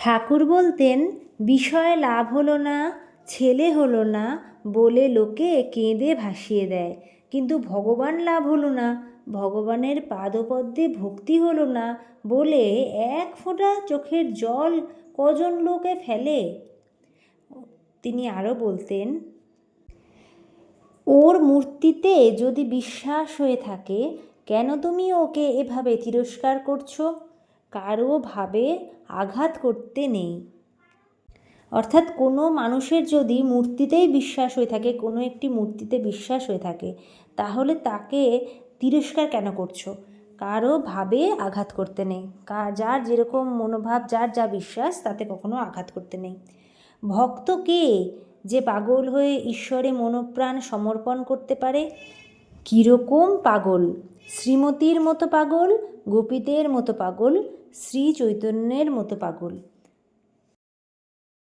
ঠাকুর বলতেন, বিষয় লাভ হলো না, ছেলে হলো না বলে লোকে কেঁদে ভাসিয়ে দেয়। কিন্তু ভগবান লাভ হলো না, ভগবানের পাদপদ্মে ভক্তি হলো না বলে এক ফোঁটা চোখের জল কজন লোকে ফেলে? তিনি আরও বলতেন, ওর মূর্তিতে যদি বিশ্বাস হয়ে থাকে, কেন তুমি ওকে এভাবে তিরস্কার করছ? কারও ভাবে আঘাত করতে নেই। অর্থাৎ কোনো মানুষের যদি মূর্তিতেই বিশ্বাস হয়ে থাকে, কোনো একটি মূর্তিতে বিশ্বাস হয়ে থাকে, তাহলে তাকে তিরস্কার কেন করছ? কারও ভাবে আঘাত করতে নেই। যার যেরকম মনোভাব, যার যা বিশ্বাস, তাতে কখনো আঘাত করতে নেই। ভক্ত কে যে পাগল হয়ে ঈশ্বরে মনোপ্রাণ সমর্পণ করতে পারে? কীরকম পাগল? শ্রীমতীর মতো পাগল গোপীদের মতো পাগল শ্রী চৈতন্যের মতো পাগল।